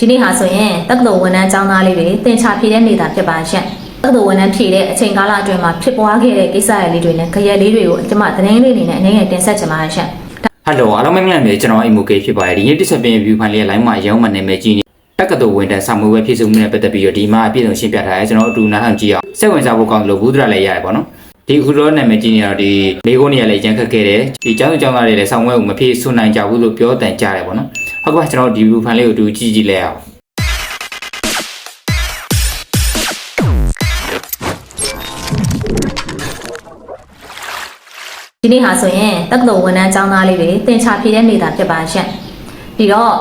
ဒီနေ့ဟာဆိုရင်တက္ကသိုလ်ဝန်ထမ်းကျောင်းသားလေးတွေသင်ချဖြေတဲ့နေတာဖြစ်ပါရှင့်တက္ကသိုလ်ဝန်ထမ်းဖြေတဲ့အချိန်ကာလအတွင်းမှာဖြစ်ပွားခဲ့တဲ့ကိစ္စရပ်လေးတွေနဲ့ကြရက်လေးတွေကိုကျွန်မသတင်းလေးအနေနဲ့အနေနဲ့တင်ဆက်ချင်ပါတယ်ရှင့်ဟယ်လိုအားလုံးမင်္ဂလာပါကျွန်တော်အိမ်မိုကေဖြစ်ပါတယ်ဒီနေ့တစ်ဆက်ပင် view ဖိုင်လေး line မှာရောင်းမှနာမည်ကြီးနေတက္ကသိုလ်ဝန်ထမ်းစာမှုဝဲဖြစ်စုမှုနဲ့ပတ်သက်ပြီးတော့ဒီမှာအပြည့်အစုံရှင်းပြထားတယ်ကျွန်တော်အတူနားဟန်ကြည့်အောင်စိတ်ဝင်စားဖို့ကောင်းလို့ဘူးဒရလည်းရတယ်ပေါ့နော်ဒီအခုတော့နာမည်ကြီးနေတော့ဒီမိကုန်းနေရာလည်းရန်ခက်ခဲ့တယ်ဒီကျောင်းသူကျောင်းသားတွေလည်းဆောင်းဝဲကိုမဖြစ်ဆွနိုင်ကြဘူးလို့ပြောတန်ကြတယ်ပေါ့နော် ဟုတ်ကဲ့ကျွန်တော်ဒီ view ဖိုင်လေးကိုအတူကြည့်ကြည့်လဲအောင်ဒီနေ့ဟာဆိုရင်တက္ကသိုလ်ဝန်ထမ်းကျောင်းသားလေးတွေသင်ချဖြေတဲ့နေတာဖြစ်ပါရှင့်ပြီးတော့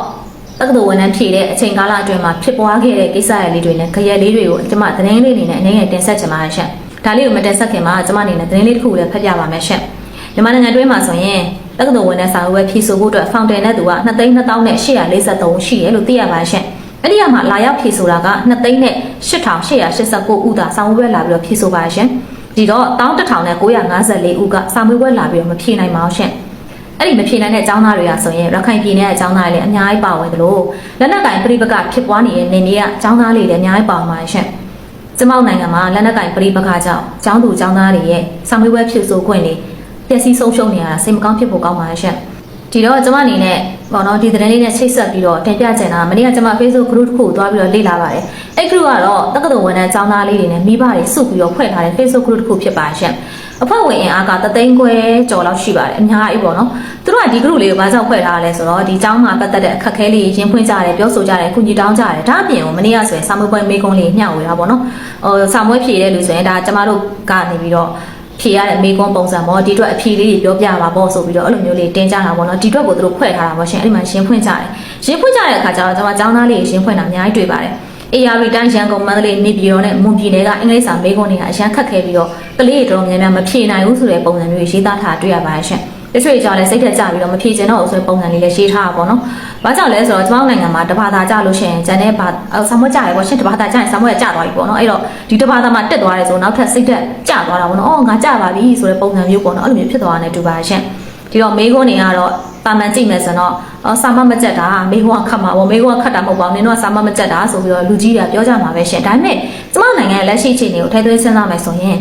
တက္ကသိုလ်ဝန်ထမ်းဖြေတဲ့အချိန်ကာလအတွင်းမှာဖြစ်ပွားခဲ့တဲ့ကိစ္စရပ်လေးတွေနဲ့ကြရက်လေးတွေကိုကျွန်မသတင်းလေးအနေနဲ့အနေနဲ့တင်ဆက်ချင်ပါတယ်ရှင့်ဒါလေးကိုမတင်ဆက်ခင်မှာကျွန်မအနေနဲ့သတင်းလေးတစ်ခုလည်းဖတ်ပြပါမယ်ရှင့်မြန်မာနိုင်ငံတွင်းမှာဆိုရင် တက္ကသိုလ်ဝန်ထမ်းစာအုပ်ဝယ်ဖြေဆိုဖို့အတွက်ဖောင်တယ်နဲ့သူက2သိန်း2000နဲ့843ရှိရလို့သိရပါရှင့်အဲ့ဒီကမှလာရောက်ဖြေဆိုတာက2သိန်းနဲ့8889ဦးသာစာအုပ်ဝယ်လာပြီးတော့ဖြေဆိုပါရှင့်ဒီတော့11954ဦးကစာမေးပွဲလာပြီးတော့မဖြေနိုင်ပါဘူးရှင့်အဲ့ဒီမဖြေနိုင်တဲ့အကြောင်းသားတွေကဆိုရင်ရခိုင်ပြည်နယ်ကအကြောင်းသားတွေလည်းအများကြီးပါဝင်သလိုလက်နက်ကင်ပြိပကဖြစ်ပွားနေတဲ့နေနေကအကြောင်းသားတွေလည်းအများကြီးပါဝင်ပါရှင့်ကျမောက်နိုင်ငံမှာလက်နက်ကင်ပြိပကကြောင့်ကျောင်းသူကျောင်းသားတွေရဲ့စာမေးပွဲဖြေဆိုခွင့်တွေ ပျက်စီးဆုံးရှုံးနေရတာစိတ်မကောင်းဖြစ်ဖို့ကောင်းပါရှင့်ဒီတော့ကျမအနေနဲ့ပေါ့နော်ဒီသတင်းလေးနဲ့ချိတ်ဆက်ပြီးတော့တင်ပြချင်တာမနေ့ကကျမ Facebook group တစ်ခုကိုတွားပြီးတော့လေ့လာပါတယ်အဲ့ group ကတော့တက္ကသိုလ်ဝန်ထမ်းကျောင်းသားလေးတွေနဲ့မိဘတွေစုပြီးတော့ဖွဲ့ထားတဲ့ Facebook group တစ်ခုဖြစ်ပါရှင့်အဖွဲ့ဝင်အင်အားကတသိန်းခွဲကျော်လောက်ရှိပါတယ်အများကြီးပေါ့နော်သူတို့ကဒီ group လေးကိုဘာကြောင့်ဖွဲ့ထားရလဲဆိုတော့ဒီကျောင်းမှာပတ်သက်တဲ့အခက်အခဲလေးရင်ဖွင့်ကြတယ်ပြောဆိုကြတယ်ကုညီတောင်းကြတယ်ဒါအပြင်ကိုမနေ့ကဆိုရင်စာမွေးပွဲမေးခွန်းလေးမျှဝေတာပေါ့နော်ဟိုစာမွေးဖြေတဲ့လူဆိုရင်ဒါကျမတို့ကနေပြီးတော့ ဖြေရတဲ့မေကွန်းပုံစံပေါ့ဒီအတွက်အဖြေလေးတွေပြောပြပါပေါ့ဆိုပြီးတော့အဲ့လိုမျိုးလေးတင်ကြတာပေါ့နော်ဒီအတွက်ကိုသူတို့ဖွဲ့ထားတာပေါ့ရှင်အဲ့ဒီမှာရှင်းဖွင့်ကြတယ်ရှင်းဖွင့်ကြတဲ့အခါကျတော့ကျွန်မကျောင်းသားလေးရှင်းဖွင့်တာအများကြီးတွေ့ပါတယ် AR တိုင်းရန်ကုန်မန္တလေးနေပြည်တော်နဲ့မွန်ပြည်နယ်ကအင်္ဂလိပ်စာမေကွန်းတွေကအရန်ခက်ခဲပြီးတော့ကလေးတွေတော်တော်များများမဖြေနိုင်ဘူးဆိုတဲ့ပုံစံမျိုးရေးသားထားတွေ့ရပါတယ်ရှင် တချို့ကြောင့်လည်းစိတ်ထက်ကြပြီးတော့မဖြေချင်တော့ဘူးဆိုတဲ့ပုံစံလေးလည်းရေးထားတာပေါ့နော်။ဘာကြောင့်လဲဆိုတော့ကျွန်တော်နိုင်ငံမှာတဘာသာကြလို့ရှိရင်ဂျန်တဲ့ဘာဆာမွက်ကြရပေါ့ရှင်တဘာသာကြရင်ဆာမွက်ကကြသွားပြီပေါ့နော်။အဲ့တော့ဒီတဘာသာမှာတက်သွားတယ်ဆိုနောက်ထပ်စိတ်ထက်ကြသွားတာပေါ့နော်။အော်ငါကြပါပြီဆိုတဲ့ပုံစံမျိုးပေါ့နော်။အဲ့လိုမျိုးဖြစ်သွားတယ်တူပါရှင်။ဒီတော့မေခွန်းတွေကတော့ပါမန်ကြည့်မယ်ဆိုတော့အော်စာမမကြက်တာမေခွန်းကခတ်မှာပေါ့မေခွန်းကခတ်တာမဟုတ်ပါဘူး။နင်တို့ကစာမမကြက်တာဆိုပြီးတော့လူကြီးတွေကပြောကြမှာပဲရှင်။ဒါပေမဲ့ကျမနိုင်ငံရဲ့လက်ရှိအခြေအနေကိုထည့်သွင်းစဉ်းစားမယ်ဆိုရင်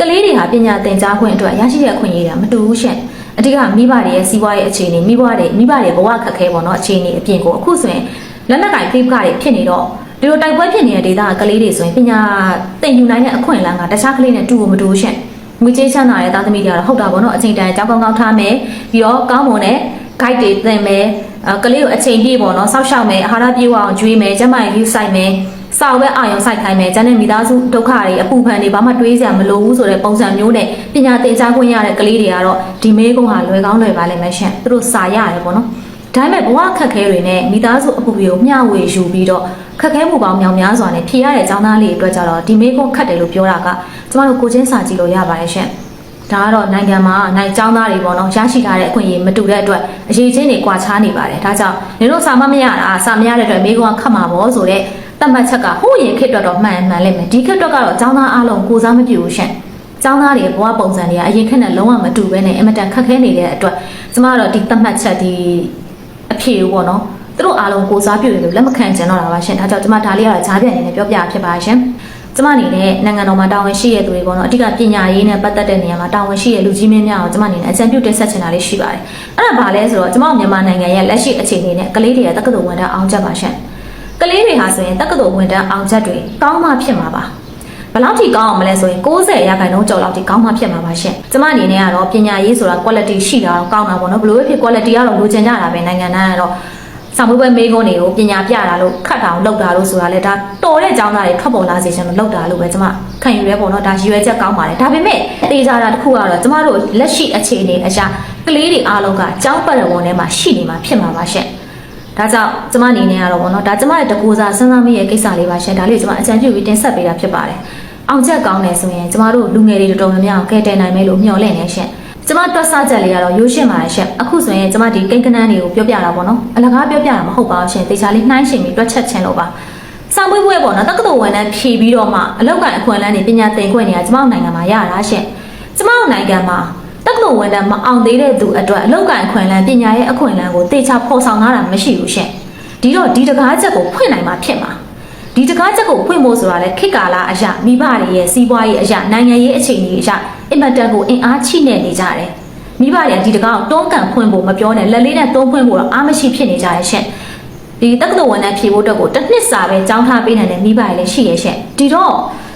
ကလေးတွေဟာပညာသင်ကြားခွင့်အတွက်ရရှိတဲ့အခွင့်အရေးတွေမတူဘူးရှင်။ အတိကမိဘတွေရဲ့စီးပွားရေးအခြေအနေမိဘတွေမိဘတွေဘဝခက်ခဲပေါ့နော်အခြေအနေအပြင်ကိုအခုဆိုရင်လက်နက်ကင်ဖိပကတွေဖြစ်နေတော့ဒီလိုတိုက်ပွဲဖြစ်နေတဲ့ဒေသကလေးတွေဆိုရင်ပညာသင်ယူနိုင်တဲ့အခွင့်အလမ်းကတခြားကလေးနဲ့တူဖို့မတူဘူးရှင်ငွေကြေးချမ်းသာတဲ့သားသမီးတွေကတော့ဟုတ်တာပေါ့နော်အချိန်တန်အကြောင်းကောင်းကောင်းထားမယ်ပြီးတော့ကောင်းမွန်တဲ့ guide တွေသင်မယ်အဲကလေးကိုအချိန်ပြည့်ပေါ့နော်စောက်ရှောက်မယ်အာဟာရပြည့်ဝအောင်ကျွေးမယ်ကျန်းမာရေးယူဆိုင်မယ် စာအုပ်ပဲအာရုံစိုက်ခိုင်းမယ်ကျန်တဲ့မိသားစုဒုက္ခတွေအပူဖန်တွေဘာမှတွေးစရာမလိုဘူးဆိုတဲ့ပုံစံမျိုးနဲ့ပညာသင်ကြားခွင့်ရတဲ့ကလေးတွေကတော့ဒီမေးခွန်းဟာလွယ်ကောင်းလွယ်ပါလိမ့်မယ်ရှင်သူတို့စာရတယ်ပေါ့နော်ဒါပေမဲ့ဘဝခက်ခဲတွေနဲ့မိသားစုအပူတွေကိုမျှဝေယူပြီးတော့ခက်ခဲမှုပေါင်းမြောင်များစွာနဲ့ဖြေရတဲ့ចောင်းသားလေးတွေအတွက်ကြတော့ဒီမေးခွန်းခတ်တယ်လို့ပြောတာကကျမတို့ကိုချင်းစာကြည့်လို့ရပါတယ်ရှင်ဒါကတော့နိုင်ငံမှာနိုင်ចောင်းသားတွေပေါ့နော်ရရှိထားတဲ့အခွင့်အရေးမတူတဲ့အတွက်အရေးချင်းတွေကွာခြားနေပါတယ်ဒါကြောင့်နေတို့စာမမရတာစာမရတဲ့အတွက်မေးခွန်းခတ်မှာပေါ့ဆိုတော့ တတ်မှတ်ချက်ကဟိုးရင်ခေတ်တော့တော့မှန်မှန်လိမ့်မယ်ဒီခေတ်တော့ကတော့ចောင်းသားအားလုံးကိုစားမပြူဘူးရှင်ចောင်းသားတွေဘဝပုံစံတွေကအရင်ခက်နဲ့လုံးဝမတူဘဲနဲ့အင်မတန်ခက်ခဲနေတဲ့အတွက်ကျမကတော့ဒီတတ်မှတ်ချက်ဒီအဖြေပေါ့နော်သူတို့အားလုံးကိုစားပြုတယ်လို့လက်မခံကြတော့တာပါရှင်ဒါကြောင့်ကျမဒါလေးကတော့ဈာပြန်နေနဲ့ပြောပြဖြစ်ပါရှင်ကျမအနေနဲ့နိုင်ငံတော်မှာတာဝန်ရှိရတဲ့သူတွေပေါ့နော်အဓိကပညာရေးနဲ့ပတ်သက်တဲ့နေရာမှာတာဝန်ရှိရလူကြီးမင်းများကိုကျမအနေနဲ့အကြံပြုတင်ဆက်ချင်တာလေးရှိပါတယ်အဲ့ဒါဘာလဲဆိုတော့ကျမမြန်မာနိုင်ငံရဲ့လက်ရှိအခြေအနေနဲ့ကလေးတွေရဲ့တက္ကသိုလ်ဝန်ထမ်းအောင်ချက်ပါရှင် ကလေးတွေဟာဆိုရင်တက္ကသိုလ်ဝန်ထမ်းအောင်ချက်တွေကောင်းမှဖြစ်မှာပါဘယ်လောက်ထိကောင်းအောင်မလဲဆိုရင်60ရာခိုင်နှုန်းကျော်လောက်ထိကောင်းမှဖြစ်မှာပါရှင်။ကျမအနေနဲ့ကတော့ပညာရေးဆိုတာ quality ရှိတာတော့ကောင်းတာပေါ့နော်ဘယ်လိုပဲဖြစ် quality ကတော့လိုချင်ကြတာပဲနိုင်ငံသားကတော့စာမှုပွဲမေးခွန်းတွေကိုပညာပြတာလို့ခတ်တာအောင်လုပ်တာလို့ဆိုတာလေဒါတော်တဲ့အကြောင်းသားတွေထွက်ပေါ်လာစေချင်လို့လုပ်တာလို့ပဲကျမခံယူရဲပေါ့နော်ဒါရည်ရွယ်ချက်ကောင်းပါတယ်ဒါပေမဲ့တေချာတာတစ်ခုကတော့ကျမတို့လက်ရှိအခြေအနေအရာကလေးတွေအားလုံးကကျောင်းပတ်ရဝန်ထဲမှာရှိနေမှာဖြစ်မှာပါရှင် ဒါကြောင့်ကျမအနေနဲ့ကတော့ပေါ့နော်ဒါကျမရဲ့တကူစားစဉ်းစားမိရဲ့ကိစ္စလေးပါရှင်ဒါလေးကျမအကြံပြုပြီးတင်ဆက်ပေးတာဖြစ်ပါတယ်အောင်ချက်ကောင်းတယ်ဆိုရင်ကျမတို့လူငယ်တွေတော်တော်များများကိုကဲတင်နိုင်မယ်လို့မျှော်လင့်နေရှင်ကျမတွက်ဆချက်လေးကတော့ရိုးရှင်းပါတယ်ရှင်အခုဆိုရင်ကျမဒီကိန်းကနန်းတွေကိုပြောပြတာပေါ့နော်အလကားပြောပြတာမဟုတ်ပါဘူးရှင်တေချာလေးနှိုင်းရှင်ပြီးတွက်ချက်ခြင်းလို့ပါစာမွေးပွဲပေါ့နော်တက္ကသိုလ်ဝန်ထမ်းဖြည့်ပြီးတော့မှအလောက်ကန်အခွင့်အလမ်းတွေပညာသင်ခွင့်တွေကကျမတို့နိုင်ငံမှာရတာရှင်ကျမတို့နိုင်ငံမှာ တက္ကသိုလ်ဝန်ထမ်းမအောင်သေးတဲ့သူအတွက်အလောက်ကန်အခွင့်အလမ်းပညာရဲ့အခွင့်အလမ်းကိုတေချာဖော်ဆောင်ထားတာမရှိဘူးရှင်ဒဒီတော့ဒီတကားချက်ကိုဖွင့်နိုင်မှာဖြစ်မှာဒီတကားချက်ကိုဖွင့်ဖို့ဆိုတာလေခေတ်ကာလအရာမိဘတွေရဲ့စီးပွားရေးအရာနိုင်ငံရေးအခြေအနေအရာအင်မတန်ကိုအင်အားချိနဲ့နေကြတယ်မိဘတွေကဒီတကားကိုတွန်းကန်ဖွင့်ဖို့မပြောနဲ့လက်လေးနဲ့တွန်းဖွင့်ဖို့တော့အားမရှိဖြစ်နေကြရဲ့ရှင့်ဒီတက္ကသိုလ်ဝန်ထမ်းဖြေဖို့အတွက်ကိုတစ်နှစ်စာပဲကြောင်းထားပေးနိုင်တဲ့မိဘတွေလည်းရှိရဲ့ရှင့်ဒီတော့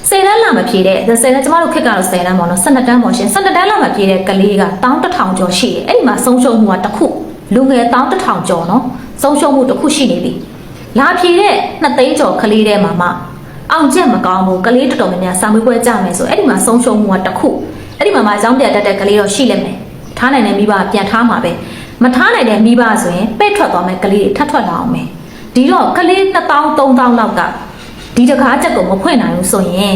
ဆယ်တန်းလာမဖြေတဲ့ဆယ်တန်းကျမတို့ခက်ကတော့ဆယ်တန်းပေါ့နော်12တန်းပေါ့ရှင်12တန်းလာမဖြေတဲ့ကလေးက1100ကျော်ရှိတယ်အဲ့ဒီမှာဆုံးရှုံးမှုကတစ်ခုလူငယ်1100ကျော်နော်ဆုံးရှုံးမှုတစ်ခုရှိနေပြီလာဖြေတဲ့2သိန်းကျော်ကလေးတဲ့မှာမှအောင်ချက်မကောင်းဘူးကလေးတော်တော်များများစာမေးပွဲကြမယ်ဆိုအဲ့ဒီမှာဆုံးရှုံးမှုကတစ်ခုအဲ့ဒီမှာမှရောင်းပြတတ်တဲ့ကလေးတော့ရှိလိမ့်မယ်ထားနိုင်တဲ့မိဘကပြန်ထားမှာပဲမထားနိုင်တဲ့မိဘဆိုရင်ပဲ့ထွက်သွားမယ်ကလေးတွေထပ်ထွက်လာအောင်မယ်ဒီတော့ကလေး1000 3000လောက်က ဒီတကားချက်ကိုမဖွင့်နိုင်ဘူးဆိုရင်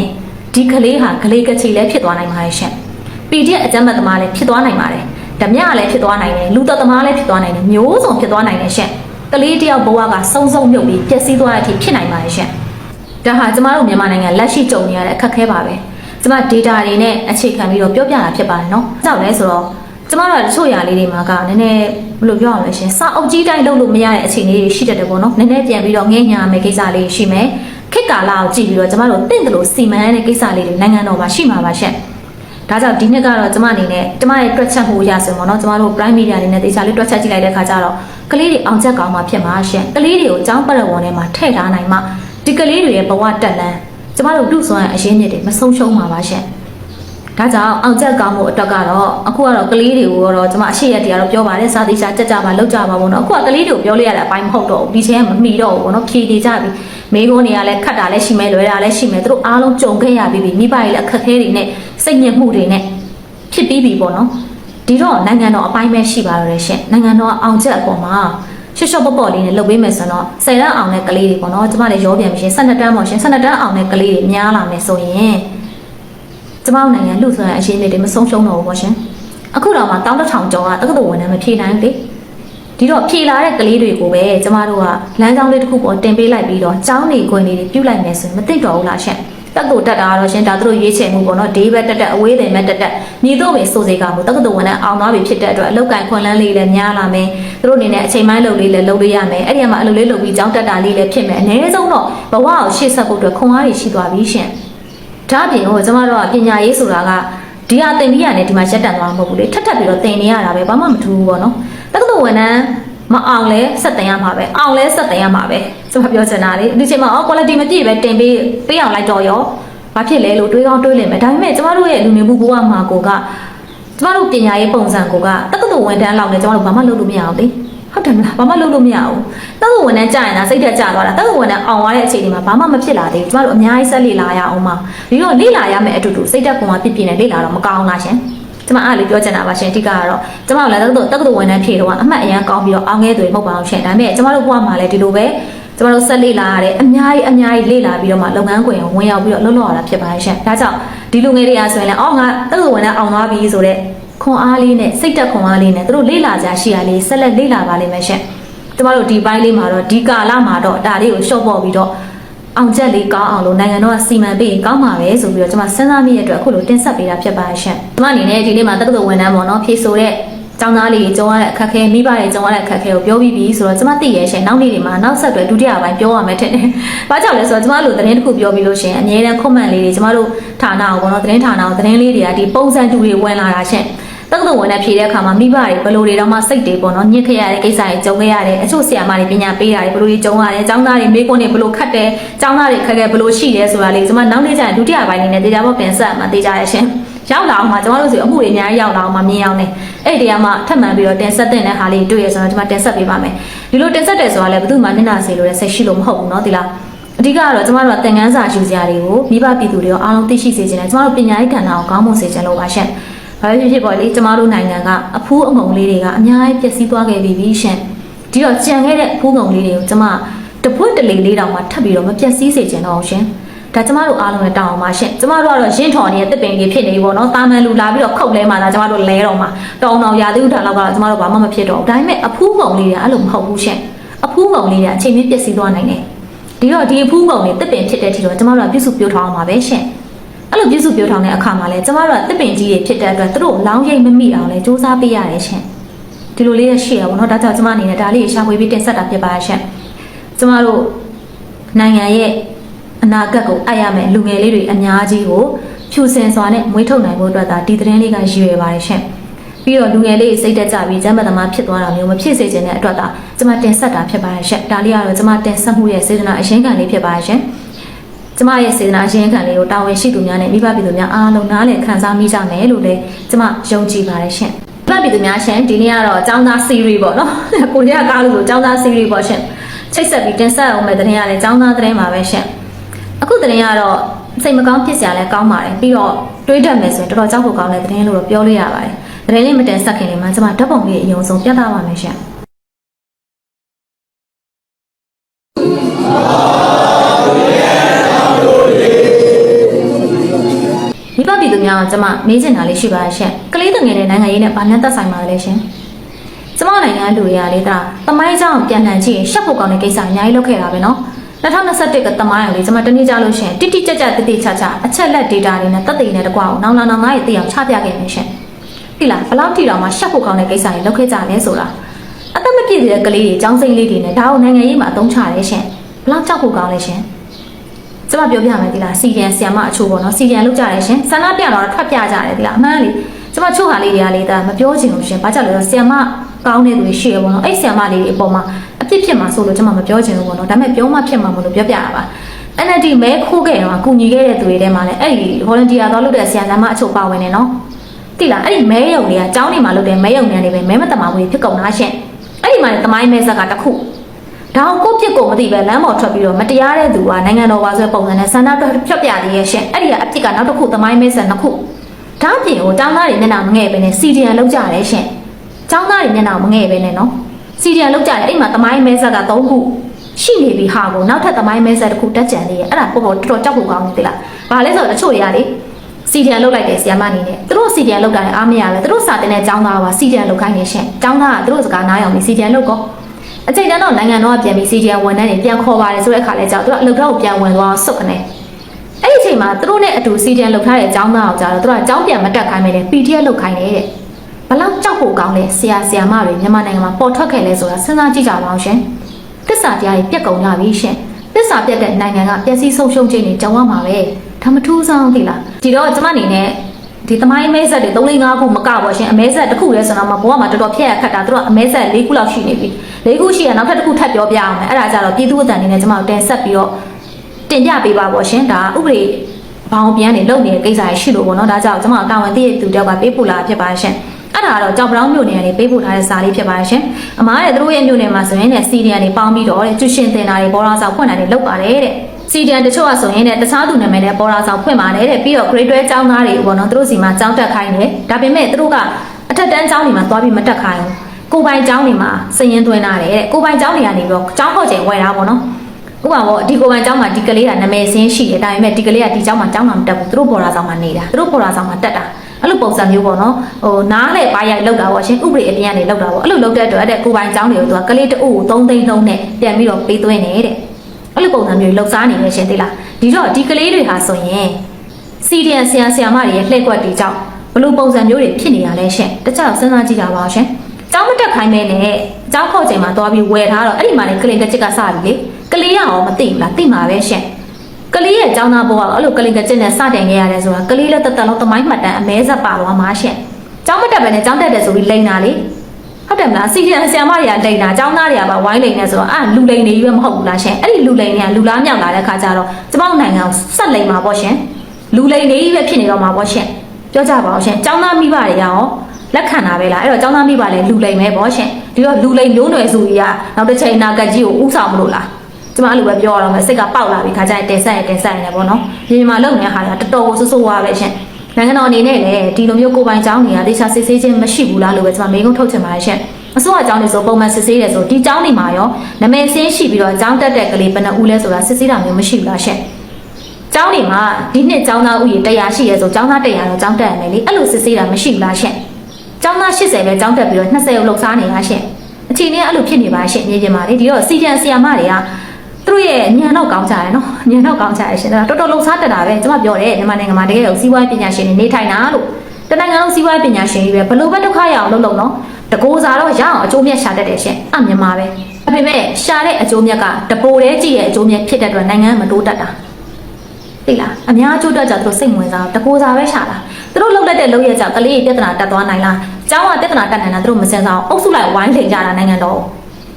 ဒီကလေးဟာကလေးကချီလည်းဖြစ်သွားနိုင်ပါတယ်ရှင်။ PDF အကြမ်းဖက်သမားလည်းဖြစ်သွားနိုင်ပါတယ်။ဓမြလည်းဖြစ်သွားနိုင်တယ်။လူသက်သမားလည်းဖြစ်သွားနိုင်တယ်။မျိုးစုံဖြစ်သွားနိုင်တယ်ရှင်။ကလေးတယောက်ဘဝကစုံစုံမြုပ်ပြီးပျက်စီးသွားတဲ့အထိဖြစ်နိုင်ပါတယ်ရှင်။ဒါဟာကျမတို့မြန်မာနိုင်ငံလက်ရှိကြုံနေရတဲ့အခက်အခဲပါပဲ။ကျမ data တွေနဲ့အခြေခံပြီးတော့ပြောပြတာဖြစ်ပါတယ်နော်။ကြောက်လဲဆိုတော့ကျမတို့ကတချို့ຢာလေးတွေမှာကနည်းနည်းဘယ်လိုပြောရမလဲရှင်စာအုပ်ကြီးတိုင်းလုပ်လို့မရတဲ့အခြေအနေတွေရှိတတ်တယ်ပေါ့နော်နည်းနည်းပြန်ပြီးတော့ငဲ့ညာမယ်ကိစ္စလေးရှိမယ် ခက်ကာလာကိုကြည့်ပြီးတော့ကျမတို့တင့်တယ်လို့စီမံရတဲ့ကိစ္စလေးတွေနိုင်ငံတော်မှာရှိမှာပါရှင်ဒါကြောင့်ဒီနှစ်ကတော့ကျမအနေနဲ့ကျမရဲ့တွက်ချက်မှုအရဆိုရင်ပေါ့နော်ကျမတို့ prime media တွေနဲ့တေချာလေးတွက်ချက်ကြည့်လိုက်တဲ့ခါကျတော့ကလေးတွေအောင်ချက်ကောင်းမှာဖြစ်မှာရှင်ကလေးတွေကိုအကြောင်းပတ်ရဝန်ထဲမှာထည့်ထားနိုင်မှဒီကလေးတွေရဲ့ဘဝတက်လန်းကျမတို့လူစွမ်းအရင်းမြစ်တွေမဆုံးရှုံးမှာပါရှင် ဒါကြောင့်အောင်ချက်ကောင်းမှုအတွက်ကတော့အခုကတော့ကလေးတွေကိုတော့ကျွန်မအရှိရက်တရားတော့ပြောပါတယ်စာသီစာကြက်ကြပါလောက်ကြပါဘောနော်အခုကကလေးတွေကိုပြောလိုက်ရတဲ့အပိုင်းမဟုတ်တော့ဘူးဒီချင်းကမမီတော့ဘူးဘောနော်ဖြည်နေကြပြီမိကုန်းတွေကလည်းခတ်တာလည်းရှိမယ်လွယ်တာလည်းရှိမယ်သူတို့အားလုံးကြုံခဲ့ရပြီးပြီမိဘတွေလည်းအခက်အခဲတွေနဲ့စိတ်ညစ်မှုတွေနဲ့ဖြစ်ပြီးပြီပေါ့နော်ဒီတော့နိုင်ငံတော်အပိုင်းပဲရှိပါတော့တယ်ရှင်နိုင်ငံတော်ကအောင်ချက်အပေါ်မှာရှေ့ရှော့ပေါ့ပေါ့လေးနဲ့လုပ်ပေးမယ်ဆိုတော့ဆယ်တန်းအောင်တဲ့ကလေးတွေပေါ့နော်ကျမလည်းရောပြန်ပြီရှင်12တန်းပေါ့ရှင်12တန်းအောင်တဲ့ကလေးတွေများလာမယ်ဆိုရင် ကျမတို့နိုင်ငံလူဆိုရင်အရှင်းလေးတွေမဆုံးရှုံးတော့ဘူးပေါ့ရှင်အခုတော့မှတောင်းတထောင်ကျော်ကတက္ကသိုလ်ဝန်ထမ်းမဖြေနိုင်ဘူးလေဒီတော့ဖြေလာတဲ့ကလေးတွေကိုပဲကျမတို့ကလမ်းကြောင်းလေးတစ်ခုပေါ်တင်ပေးလိုက်ပြီးတော့ကျောင်းနေခွင့်လေးတွေပြုတ်လိုက်မယ်ဆိုရင်မသိတော့ဘူးလားရှင်တက္ကသိုလ်တက်တာကတော့ရှင်ဒါသူတို့ရွေးချယ်မှုပေါ့နော်ဒေးဘက်တက်တက်အဝေးတယ်မဲ့တက်တက်ညီတို့ပဲစိုးစေကမှုတက္ကသိုလ်ဝန်ထမ်းအောင်သွားပြီဖြစ်တဲ့အတွက်အလောက်ကန်ခွန်လန်းလေးလည်းများလာမယ်သူတို့အနေနဲ့အချိန်ပိုင်းလုပ်လေးလည်းလုပ်လို့ရမယ်အဲ့ဒီမှာအလုပ်လေးလုပ်ပြီးကျောင်းတက်တာလေးလည်းဖြစ်မယ်အနည်းဆုံးတော့ဘဝကိုရှေ့ဆက်ဖို့အတွက်ခွန်အားတွေရှိသွားပြီရှင် ဒါအပြင်ဟိုကျမတို့ကပညာရေးဆိုတာကဒီဟာသင်ပြီးရတယ်ဒီမှာရက်တန်သွားမှာမဟုတ်ဘူးလေထပ်ထပ်ပြီးတော့သင်နေရတာပဲဘာမှမထူးဘူးပေါ့နော်တက္ကသိုလ်ဝန်ထမ်းမအောင်လဲဆက်တင်ရမှာပဲအောင်လဲဆက်တင်ရမှာပဲကျမပြောချင်တာလေဒီချိန်မှာအော် quality မပြည့်ပဲတင်ပေးပေးအောင်လိုက်တော့ရောဘာဖြစ်လဲလို့တွေးကောင်းတွေးလိမ့်မယ်ဒါပေမဲ့ကျမတို့ရဲ့လူနေမှုဘဝမှာကိုကကျမတို့ပညာရေးပုံစံကိုကတက္ကသိုလ်ဝန်ထမ်းလောက်နဲ့ကျမတို့ဘာမှလုပ်လို့မရအောင်လေ ဟုတ်တယ်မလားဘာမှလုပ်လို့မရဘူးတက္ကသိုလ်ဝန်ထမ်းကြာရင်ဒါစိတ်သက်ကြသွားတာတက္ကသိုလ်ဝန်ထမ်းအောင်သွားတဲ့အချိန်ဒီမှာဘာမှမဖြစ်လာသေးဘူးကျမတို့အများကြီးဆက်လေ့လာရအောင်ပါပြီးတော့လေ့လာရမယ်အတူတူစိတ်သက်ပုံမှာပြည့်ပြည့်နဲ့လေ့လာတော့မကောင်းလားရှင်ကျမအားလေးပြောချင်တာပါရှင်အဓိကကတော့ကျမတို့လည်းတက္ကသိုလ်တက္ကသိုလ်ဝန်ထမ်းဖြည့်တော့အမှတ်အရန်ကောင်းပြီးတော့အောင်ခဲ့သူတွေမဟုတ်ပါဘူးရှင်ဒါပေမဲ့ကျမတို့ဘဝမှာလည်းဒီလိုပဲကျမတို့ဆက်လေ့လာရတယ်အများကြီးအများကြီးလေ့လာပြီးတော့မှလုပ်ငန်းခွင်ကိုဝင်ရောက်ပြီးတော့လှုပ်လှော်ရတာဖြစ်ပါတယ်ရှင်ဒါကြောင့်ဒီလူငယ်တွေအားဆိုရင်လည်းအော်ငါတက္ကသိုလ်ဝန်ထမ်းအောင်သွားပြီဆိုတော့ ခွန်အားလေးနဲ့စိတ်သက်ခွန်အားလေးနဲ့သူတို့လေ့လာကြရှိရလေးဆက်လက်လေ့လာပါလိမ့်မယ်ရှင်ကျမတို့ဒီပိုင်းလေးမှာတော့ဒီကာလမှာတော့ဒါလေးကိုရှော့ပေါ့ပြီးတော့အောင်ချက်လေးကောင်းအောင်လို့နိုင်ငံတော်ကစီမံပေးရင်ကောင်းပါပဲဆိုပြီးတော့ကျမစဉ်းစားမိတဲ့အတွက်အခုလိုတင်ဆက်ပေးတာဖြစ်ပါရှင်။ကျမအနေနဲ့ဒီနေ့မှာတက္ကသိုလ်ဝန်ထမ်းပေါ့နော်ဖြေဆိုတဲ့ကျောင်းသားလေးကြုံရတဲ့အခက်အခဲမိဘတွေကြုံရတဲ့အခက်အခဲကိုပြောပြီးပြီဆိုတော့ကျမသိရဲ့ရှင်နောက်နေ့တွေမှာနောက်ဆက်တွဲဒုတိယပိုင်းပြောရမယ်ထင်တယ်။ဘာကြောင့်လဲဆိုတော့ကျမတို့သတင်းတစ်ခုပြောပြီးလို့ရှင်အမြဲတမ်း comment လေးတွေကျမတို့ဌာနကိုပေါ့နော်သတင်းဌာနကိုသတင်းလေးတွေကဒီပုံစံတူတွေဝင်လာတာရှင်။ တက္ကသိုလ်ဝင်တဲ့ဖြေတဲ့အခါမှာမိဘတွေဘယ်လိုတွေတော့မှစိတ်တွေပေါ့နော်ညှစ်ခဲ့ရတဲ့ကိစ္စတွေကြုံခဲ့ရတယ်အချို့ဆရာမတွေပညာပေးတာတွေဘယ်လိုတွေကြုံရတယ်ကျောင်းသားတွေမိကွန်းတွေဘယ်လိုခတ်တယ်ကျောင်းသားတွေခက်ခဲဘယ်လိုရှိတယ်ဆိုတာလေးကျွန်မနောက်နေ့ကျရင်ဒုတိယပိုင်းလေးနဲ့တေချာပေါ့ပြန်ဆက်မှာတေချာရရှင်ရောက်လာအောင်မှာကျွန်တော်တို့စီအမှုတွေအများကြီးရောက်လာအောင်မှာမြင်အောင်နေအဲ့ဒီတရားမှာထပ်မှန်ပြီးတော့တင်ဆက်တဲ့ဟာလေးတွေ့ရဆိုတော့ကျွန်မတင်ဆက်ပေးပါမယ်ဒီလိုတင်ဆက်တယ်ဆိုတာလည်းဘယ်သူမှမျက်နှာစေလို့လည်းစိတ်ရှိလို့မဟုတ်ဘူးเนาะဒီလားအဓိကကတော့ကျမတို့ကသင်ခန်းစာယူစရာတွေကိုမိဘပြည်သူတွေရောအားလုံးသိရှိစေချင်တယ်ကျမတို့ပညာရေးကဏ္ဍကိုကောင်းမွန်စေချင်လို့ပါရှင် ဘာဖြစ်ဖြစ်ပေါ့လေကျမတို့နိုင်ငံကအဖူးအငုံလေးတွေကအများကြီးပျက်စီးသွားခဲ့ပြီရှင်ဒီတော့ကြံခဲ့တဲ့အဖူးငုံလေးတွေကိုကျမတပွတ်တလေလေးတောင်မှထပ်ပြီးတော့မပျက်စီးစေချင်တော့ဘူးရှင်ဒါကျမတို့အားလုံးနဲ့တောင်းအောင်ပါရှင်ကျမတို့ကတော့ရင့်ထော်နေတဲ့တစ်ပင်ကြီးဖြစ်နေပြီပေါ့နော်တာမန်လူလာပြီးတော့ခုတ်လဲမှသာကျမတို့လဲတော့မှာတောင်းတောင်ရာသီဥထာလောက်ကတော့ကျမတို့ဘာမှမဖြစ်တော့ဘူးဒါပေမဲ့အဖူးငုံလေးတွေကအဲ့လိုမဟုတ်ဘူးရှင်အဖူးငုံလေးတွေကအချိန်မီပျက်စီးသွားနိုင်တယ်ဒီတော့ဒီအဖူးငုံတွေတစ်ပင်ဖြစ်တဲ့ထီတော့ကျမတို့ကပြုစုပြောထားအောင်ပါပဲရှင် အဲ့လိုပြည့်စုံပြောထောင်တဲ့အခါမှာလဲကျမတို့ကတစ်ပင်ကြီးတွေဖြစ်တဲ့အတွက်သူတို့လောင်းရိပ်မမိအောင်လဲစူးစမ်းပေးရတယ်ရှင်ဒီလိုလေးရရှိရပါတော့ဒါကြောင့်ကျမအနေနဲ့ဒါလေးကိုရှာဖွေပြီးတင်ဆက်တာဖြစ်ပါရှင်ကျမတို့နိုင်ငံရဲ့အနာဂတ်ကိုအပ်ရမယ်လူငယ်လေးတွေအများကြီးကိုဖြူစင်စွာနဲ့မွေးထုတ်နိုင်ဖို့အတွက်ဒါဒီသတင်းလေးကရည်ရွယ်ပါတယ်ရှင်ပြီးတော့လူငယ်လေးစိတ်တက်ကြပြီးကျမ်းမာသမားဖြစ်သွားတာမျိုးမဖြစ်စေချင်တဲ့အတွက်ဒါကျမတင်ဆက်တာဖြစ်ပါတယ်ရှင်ဒါလေးကတော့ကျမတင်ဆက်မှုရဲ့စေတနာအရင်ခံလေးဖြစ်ပါတယ်ရှင် ကျမရဲ့စေတနာရှင်ခံလေးကိုတာဝန်ရှိသူများနဲ့မိဘပြည်သူများအားလုံးနားလည်ခံစားမိကြမယ်လို့လည်းကျမယုံကြည်ပါတယ်ရှင်။မိဘပြည်သူများရှင်ဒီနေ့ကတော့ចောင်းသား series ပေါ့နော်။ကိုရီးယားကားလို့ဆိုចောင်းသား series ပေါ့ရှင်။ချိတ်ဆက်ပြီးတင်ဆက်အောင်မဲ့တဲ့တင်ရတယ်ចောင်းသားတဲ့မှာပဲရှင်။အခုတင်ရတော့စိတ်မကောင်းဖြစ်စရာလည်းကောင်းပါတယ်ပြီးတော့တွေးတတ်မယ်ဆိုရင်တော်တော်ကြောက်ဖို့ကောင်းတဲ့တင်လို့တော့ပြောလို့ရပါတယ်။တင်လေးမတင်ဆက်ခင်လေးမှာကျမဓာတ်ပုံလေးအယုံဆုံးပြသပါမယ်ရှင်။ မိဘပြည်သူများကကျွန်မမေးချင်တာလေးရှိပါရှင်ကလေးတငယ်တဲ့နိုင်ငံရေးနဲ့ဗာနဲ့သက်ဆိုင်ပါလဲရှင်ကျွန်မနိုင်ငံလူတွေကလေဒါတမိုင်းကြောင်ပြန်လှန်ကြည့်ရင်ရှက်ဖို့ကောင်းတဲ့ကိစ္စအများကြီးလုပ်ခဲ့တာပဲနော်2021ကတမိုင်းရလေကျွန်မတနေ့ကြလို့ရှင်တိတိကျကျတိတိကျကျအချက်လက် data တွေနဲ့တက်သိနဲ့တကွာအောင်နောင်နောင်နောင်ငါ့ရဲ့သိအောင်ချပြခဲ့မယ်ရှင်ဒီလားဘယ်လောက်ထိတောင်မှရှက်ဖို့ကောင်းတဲ့ကိစ္စတွေလုပ်ခဲ့ကြလဲဆိုတာအသက်မပြည့်သေးတဲ့ကလေးတွေចောင်းစိမ့်လေးတွေနဲ့ဒါအောင်နိုင်ငံရေးမှာအသုံးချတယ်ရှင်ဘယ်လောက်ကြောက်ဖို့ကောင်းလဲရှင် ကျမပြောပြမယ်ဒီလားစီကန်ဆီယမအချို့ပေါ့နော်စီကန်လောက်ကြတယ်ရှင်ဆန္ဒပြတော့ထွက်ပြကြတယ်ဒီလားအမှန်လေကျမချို့ဟာလေးတွေကလေဒါမပြောချင်ဘူးရှင်ဘာကြောင့်လဲဆိုတော့ဆီယမကောင်းတဲ့သူတွေရှိရပေါ့နော်အဲ့ဆီယမလေးတွေအပေါ်မှာအဖြစ်ဖြစ်မှာဆိုလို့ကျမမပြောချင်ဘူးပေါ့နော်ဒါပေမဲ့ပြောမှဖြစ်မှာမလို့ပြောပြတာပါ NLD မဲခိုးခဲ့တော့ကူညီခဲ့တဲ့သူတွေထဲမှာလည်းအဲ့ဒီ volunteer တော့လုပ်တဲ့ဆီယဆမအချို့ပါဝင်နေနော်တိလားအဲ့ဒီမဲယုံတွေကကျောင်းနေမှာလုပ်တဲ့မဲယုံတွေကနေပဲမဲမတမာဘူးဖြစ်ကုန်တာရှင်အဲ့ဒီမှာတမိုင်းမဲဆက်ကတစ်ခု ဒါကိုကိုပြစ်ကိုမသိပဲလမ်းပေါ်ထွက်ပြီးတော့မတရားတဲ့သူကနိုင်ငံတော်ပါဆိုတဲ့ပုံစံနဲ့ဆန္ဒပြဖြတ်ပြသေးရဲ့ရှင်အဲ့ဒီကအဖြစ်ကနောက်တစ်ခုသမိုင်းမဲဆက်နှစ်ခုဒါအပြင်ကိုចောင်းသားတွေမျက်နှာမငဲ့ပဲနဲ့စီဒီယန်လောက်ကြတယ်ရှင်ចောင်းသားတွေမျက်နှာမငဲ့ပဲနဲ့နော်စီဒီယန်လောက်ကြတယ်အဲ့မှာသမိုင်းမဲဆက်က၃ခုရှိနေပြီဟာကိုနောက်ထပ်သမိုင်းမဲဆက်တစ်ခုတက်ကြံသေးရဲ့အဲ့ဒါပေါ်ပေါ်တော်တော်ကြောက်ဖို့ကောင်းနေသေးလားဘာလဲဆိုတော့တချို့တွေကလေစီဒီယန်လောက်လိုက်တယ်ဆီယမအနေနဲ့သူတို့စီဒီယန်လောက်တာလည်းအားမရပဲသူတို့စာတင်တဲ့ចောင်းသားကစီဒီယန်လောက်ခိုင်းနေရှင်ចောင်းသားကသူတို့စကားနားရောင်ပြီးစီဒီယန်လောက်ကော အချိန်တန်းတော့နိုင်ငံတော်ကပြန်ပြီး CGN ဝန်ထမ်းတွေပြန်ခေါ်ပါတယ်ဆိုတဲ့အခါလဲကြောက်သူကအလုပ်တော့ကိုပြန်ဝင်သွားဆုတ်ကနေအဲ့ဒီအချိန်မှာသူတို့နဲ့အတူ CGN လုပ်ထားတဲ့အကြောင်းသားအောင်ကြတော့သူတို့ကအကြောင်းပြန်မတက်ခိုင်းမယ်နဲ့ PDF လုပ်ခိုင်းတယ်တဲ့ဘလောက်ကြောက်ဖို့ကောင်းလဲဆရာဆရာမတွေမြန်မာနိုင်ငံမှာပေါ်ထွက်ခဲ့လဲဆိုတာစဉ်းစားကြည့်ကြပါအောင်ရှင်တစ္ဆာတရားကြီးပြက်ကုန်ကြပြီရှင်တစ္ဆာပြက်တဲ့နိုင်ငံကပျက်စီးဆုံးရှုံးခြင်းတွေကြောင်းရမှာပဲဒါမထူးဆောင်သီလားဒီတော့ကျမအနေနဲ့ ဒီသမိုင်းအမဲဆက်တွေ3 4 5ခုမကပါရှင်အမဲဆက်တစ်ခုလဲဆိုတော့မှဘဝမှာတော်တော်ဖြက်ရခတ်တာသူတို့ကအမဲဆက်၄ခုလောက်ရှိနေပြီ၄ခုရှိရနောက်ထပ်တစ်ခုထပ်ပြောပြအောင်မယ်အဲ့ဒါကြတော့ပြည်သူ့အတန်အနေနဲ့ကျွန်မတို့တင်ဆက်ပြီးတော့တင်ပြပေးပါပေါ့ရှင်ဒါဥပဒေဘောင်ပြန်နေလုပ်နေတဲ့ကိစ္စရရှိလို့ပေါ့နော်ဒါကြောင့်ကျွန်မအကောင်ဝန်တည့်သူတယောက်ကပေးပို့လာဖြစ်ပါရှင်အဲ့ဒါကတော့ကြောက်ပလောင်းမြို့နယ်ကနေပေးပို့ထားတဲ့စာလေးဖြစ်ပါရှင်အမားတဲ့သူတို့ရဲ့မြို့နယ်မှာဆိုရင်လည်းစီဒီအန်တွေပေါင်းပြီးတော့တဲ့ကျွရှင်တင်တာတွေပေါ်လာဆောင်ဖွင့်တာတွေလုပ်ပါတယ်တဲ့ စီဒီအန်တချို့ကဆိုရင်လည်းတခြားသူနာမည်နဲ့ပေါ်လာဆောင်ဖွင့်ပါတယ်တဲ့ပြီးတော့ grade 12ကျောင်းသားတွေပေါ့နော်သူတို့စီမှာကျောင်းတက်ခိုင်းတယ်ဒါပေမဲ့သူတို့ကအထက်တန်းကျောင်းတွေမှာသွားပြီးမတက်ခိုင်းဘူးကိုယ်ပိုင်ကျောင်းတွေမှာစည်ရင်သွင်းထားတယ်တဲ့ကိုယ်ပိုင်ကျောင်းတွေကနေပြီးတော့ကျောင်းပေါက်ချိန်ဝယ်တာပေါ့နော်ဥပမာပေါ့ဒီကိုယ်ပိုင်ကျောင်းမှာဒီကလေးကနာမည်စင်းရှိတယ်ဒါပေမဲ့ဒီကလေးကဒီကျောင်းမှာကျောင်းမှာမတက်ဘူးသူတို့ပေါ်လာဆောင်မှာနေတာသူတို့ပေါ်လာဆောင်မှာတက်တာအဲ့လိုပုံစံမျိုးပေါ့နော်ဟိုနားလေပါရိုက်လောက်တာပေါ့ရှင်ဥပဒေအပြင်ကနေလောက်တာပေါ့အဲ့လိုလောက်တဲ့အတွက်တဲ့ကိုယ်ပိုင်ကျောင်းတွေကိုသူကကလေးတအုပ်ကို3သိန်း3နဲ့ပြန်ပြီးတော့ပေးသွင်းနေတဲ့ အဲ့လိုပုံစံမျိုးလှုပ်ရှားနေနေရှင်သိလားဒီတော့ဒီကလေးတွေဟာဆိုရင်စီဒီအန်ဆရာဆရာမတွေရဲ့လှည့်ကွက်တွေကြောင့်ဘလို့ပုံစံမျိုးတွေဖြစ်နေရလဲရှင်တခြားစဉ်းစားကြည့်ကြပါအောင်ရှင်ကျောင်းမတက်ခိုင်းမဲနဲ့ကျောင်းခေါက်ချိန်မှာသွားပြီးဝယ်ထားတော့အဲ့ဒီမှာလေကလင်ကချစ်ကစပြီလေကလေးရအောင်မသိဘူးလားသိမှာပဲရှင်ကလေးရဲ့ကျောင်းသားဘဝကအဲ့လိုကလင်ကချစ်နဲ့စတင်ခဲ့ရတယ်ဆိုတာကလေးလည်းတက်တက်လုံးသမိုင်းမှတ်တမ်းအမဲဆက်ပါသွားမှာရှင်ကျောင်းမတက်ပဲနဲ့ကျောင်းတက်တယ်ဆိုပြီးလိန်တာလေ ဟုတ်တယ်မလားစီဒီအန်ဆီယမ်မတွေကလိန်တာအကြောင်းသားတွေကပါဝိုင်းလိန်နေဆိုတော့အာလူလိန်နေကြီးပဲမဟုတ်ဘူးလားရှင်အဲ့ဒီလူလိန်တွေကလူလားမြောက်လာတဲ့ခါကျတော့ကျမတို့နိုင်ငံကိုဆက်လိန်မှာပေါ့ရှင်လူလိန်နေကြီးပဲဖြစ်နေတော့မှာပေါ့ရှင်ပြောကြပါအောင်ရှင်အကြောင်းသားမိဘတွေကရောလက်ခံတာပဲလားအဲ့တော့အကြောင်းသားမိဘလည်းလူလိန်ပဲပေါ့ရှင်ဒီတော့လူလိန်မျိုးနွယ်စုကြီးကနောက်တစ်ချိန်အနာဂတ်ကြီးကိုဥဆောင်မလို့လားကျမအဲ့လိုပဲပြောရတော့မယ်စိတ်ကပေါက်လာပြီခါကျရင်တင်ဆက်ရတင်ဆက်ရနေပေါ့နော်ညီမလုံနေတဲ့ဟာကတော်တော်ကိုစိုးစိုးဝါပဲရှင် နိုင်ငံတော်အနေနဲ့လည်းဒီလိုမျိုးကိုယ်ပိုင်ကျောင်းတွေကတေချာစစ်ဆေးခြင်းမရှိဘူးလားလို့ပဲကျွန်မမေးခွန်းထုတ်ချင်ပါတယ်ရှင်အစိုးရကျောင်းတွေဆိုပုံမှန်စစ်ဆေးတယ်ဆိုဒီကျောင်းတွေမှာရောနာမည်စင်းရှိပြီးတော့ကျောင်းတက်တဲ့ကလေးဘယ်နှဦးလဲဆိုတာစစ်ဆေးတာမျိုးမရှိဘူးလားရှင်ကျောင်းတွေမှာဒီနှစ်ကျောင်းသားဥယျာဉ်100ရှိရဲဆိုကျောင်းသား100တော့ကျောင်းတက်ရမယ်လေအဲ့လိုစစ်ဆေးတာမရှိဘူးလားရှင်ကျောင်းသား80ပဲကျောင်းတက်ပြီးတော့20ဦးလောက်စားနေတာရှင်အခြေအနေကအဲ့လိုဖြစ်နေပါရှင်မြေပြင်မှာလေဒီတော့စီကန်ဆီယာမတွေက သူတို့ရဲ့ညံတော့ကောင်းကြတယ်နော်ညံတော့ကောင်းကြတယ်ရှင်ဒါတော်တော်လှုပ်ရှားတက်တာပဲကျွန်မပြောတယ်မြန်မာနိုင်ငံမှာတကယ်ကိုစီးပွားရေးပညာရှင်တွေနေထိုင်တာလို့တနိုင်ငံလုံးစီးပွားရေးပညာရှင်တွေပဲဘလို့ပဲဒုက္ခရအောင်လုပ်လို့နော်တကိုးစားတော့ရအောင်အကျိုးမြတ်ရှာတတ်တယ်ရှင်အမြန်မာပဲအဒါပေမဲ့ရှာတဲ့အကျိုးမြတ်ကတပိုတဲကြည့်ရဲ့အကျိုးမြတ်ဖြစ်တဲ့အတွက်နိုင်ငံမတိုးတက်တာသိလားအများအကျိုးတက်ကြသူတို့စိတ်ဝင်စားတပိုစားပဲရှာတာသူတို့လောက်လက်တဲ့လောက်ရကြောင့်ကလေးပြဿနာတက်သွားနိုင်လားကျောင်းကပြဿနာတက်နိုင်တာသူတို့မစင်စားအောင်အုပ်စုလိုက်ဝိုင်းထိန်ကြတာနိုင်ငံတော်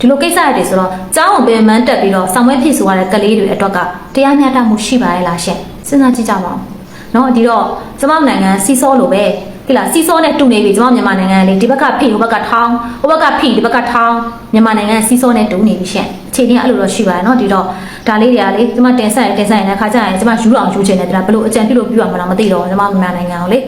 ဒီလိုကိစ္စတွေဆိုတော့ကျောင်းကိုပင်မန်းတက်ပြီးတော့ဆောင်ဝဲဖြစ်ဆိုရတဲ့ကလေးတွေအတွက်ကတရားမျှတမှုရှိပါရဲ့လားရှင့်စဉ်းစားကြည့်ကြပါဦးနော်ဒီတော့ကျမတို့နိုင်ငံစီစောလိုပဲဒီလားစီစောနဲ့တူနေပြီကျမမြန်မာနိုင်ငံလေဒီဘက်ကဖိဟိုဘက်ကထောင်းဟိုဘက်ကဖိဒီဘက်ကထောင်းမြန်မာနိုင်ငံစီစောနဲ့တူနေပြီရှင့်အခြေအနေအဲ့လိုတော့ရှိပါတယ်နော်ဒီတော့ဒါလေးတွေကလေကျမတင်ဆက်ရတင်ဆက်ရတဲ့ခါကျရင်ကျမယူအောင်ယူချင်တယ်ဒါဘလို့အကြံပြုလို့ပြုရမှာလားမသိတော့ဘူးကျမမြန်မာနိုင်ငံကိုလေ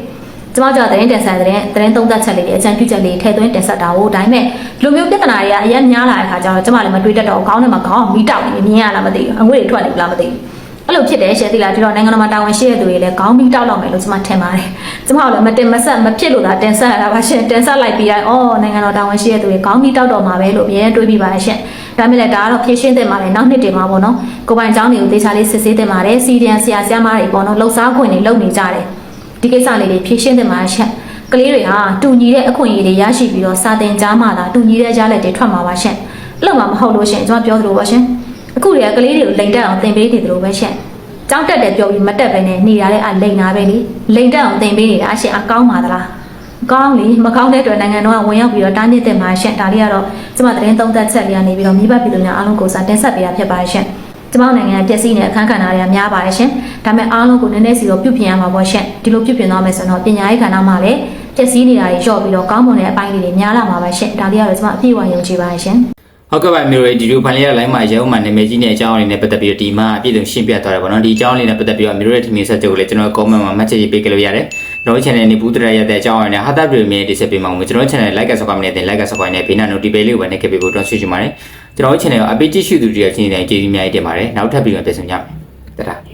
ကျမကြောင့်သတင်းတင်ဆက်တဲ့သတင်းသုံးသပ်ချက်လေးတွေအကြံပြုချက်လေးထည့်သွင်းတင်ဆက်တာကိုဒါပေမဲ့လူမျိုးပြဿနာတွေကအရင်များလာတဲ့ခါကျတော့ကျမလည်းမတွေးတတ်တော့ခေါင်းထဲမှာခေါင်းကမီးတောက်နေမြင်ရလားမသိဘူးအငွေတွေထွက်နေပြီလားမသိဘူးအဲ့လိုဖြစ်တယ်ရှယ်သိလားဒီတော့နိုင်ငံတော်မှာတာဝန်ရှိတဲ့သူတွေလည်းခေါင်းပြီးတောက်လောက်မယ်လို့ကျွန်မထင်ပါတယ်ကျွန်မကလည်းမတင်မဆက်မဖြစ်လို့သာတင်ဆက်ရတာပါရှင်တင်ဆက်လိုက်ပြီးတိုင်းအော်နိုင်ငံတော်တာဝန်ရှိတဲ့သူတွေခေါင်းပြီးတောက်တော့မှာပဲလို့အမြဲတွေးပြီးပါတယ်ရှင်ဒါမဲ့လည်းဒါကတော့ဖြည့်ရှင်းတင်ပါတယ်နောက်နှစ်တင်မှာပေါ့နော်ကိုပိုင်ကျောင်းတွေကိုသေချာလေးစစ်ဆေးတင်ပါတယ်စီဒီအန်ဆရာဆရာမတွေပေါ့နော်လှုပ်ရှားခွင့်တွေလုပ်နေကြတယ် ဒီကိစ္စလေးတွေဖြည့်ရှင်းတင်ပါတယ်ရှင်ကလေးတွေဟာတူညီတဲ့အခွင့်အရေးတွေရရှိပြီးတော့စာတင်ကြားမှသာတူညီတဲ့ကြားလက်တွေထွက်မှာပါရှင်အဲ့လိုမှမဟုတ်လို့ရှင်ကျွန်မပြောသလိုပါရှင်အခုတွေကကလေးတွေကိုလိန်တက်အောင်သင်ပေးနေသလိုပဲရှင်ကြောင်းတက်တယ်ပြောပြီးမတက်ပဲနဲ့နေရတဲ့အလိန်နာပဲလေလိန်တက်အောင်သင်ပေးနေတာအရှင်အကောင်းပါသလားကောင်းလေမကောင်းတဲ့အတွက်နိုင်ငံတော်ကဝင်ရောက်ပြီးတော့တားမြစ်တဲ့မှာရှင်ဒါလေးကတော့ကျမသတင်းသုံးသပ်ချက်လေးကနေပြီးတော့မိဘပြည်သူများအားလုံးကိုစာတင်ဆက်ပေးရဖြစ်ပါတယ်ရှင် ကျမနိုင်ငံပျက်စီးနေတဲ့အခန်းကဏ္ဍတွေကများပါတယ်ရှင်ဒါပေမဲ့အားလုံးကိုနည်းနည်းစီတော့ပြုပြင်ရမှာပေါ့ရှင်ဒီလိုပြုပြင်သွားမယ်ဆိုတော့ပညာရေးကဏ္ဍမှာလည်းပျက်စီးနေတာတွေလျှော့ပြီးတော့ကောင်းမွန်တဲ့အပိုင်းလေးတွေများလာမှာပါရှင်ဒါလေးကတော့ကျမအပြည့်အဝယုံကြည်ပါတယ်ရှင်ဟုတ်ကဲ့ပါမျိုးရေဒီလိုဖိုင်လေးရလိုင်းမှာရုံးမှနာမည်ကြီးနဲ့အကြောင်းအရင်းနဲ့ပတ်သက်ပြီးတော့ဒီမှာအပြည့်စုံရှင်းပြသွားတယ်ပေါ့နော်ဒီအကြောင်းလေးနဲ့ပတ်သက်ပြီးတော့မျိုးရဲ့ထင်မြင်ဆက်ချုပ်ကိုလည်းကျွန်တော် comment မှာမှတ်ချက်ရေးပေးကြလို့ရတယ်ကျွန်တော် channel နေပူးတရရတဲ့အကြောင်းအရင်းနဲ့ဟာတာပြည်မြေတင်ဆက်ပေးမှာမို့ကျွန်တော် channel like ဆော့ကမနဲ့တင် like ဆော့ကနဲ့ဘေးနာ notification လေးကိုပဲနှိပ်ခဲ့ပေးဖို့တောင်းဆိုချင်ပါတယ် ကျွန်တော် channel ကိုအပိတ်ကြည့်ရှုသူတွေရဲ့ချင်းတိုင်းကျေးဇူးအများကြီးတင်ပါတယ်နောက်ထပ်ပြီးတော့ပြန်ဆောင်ကြမယ်တတာ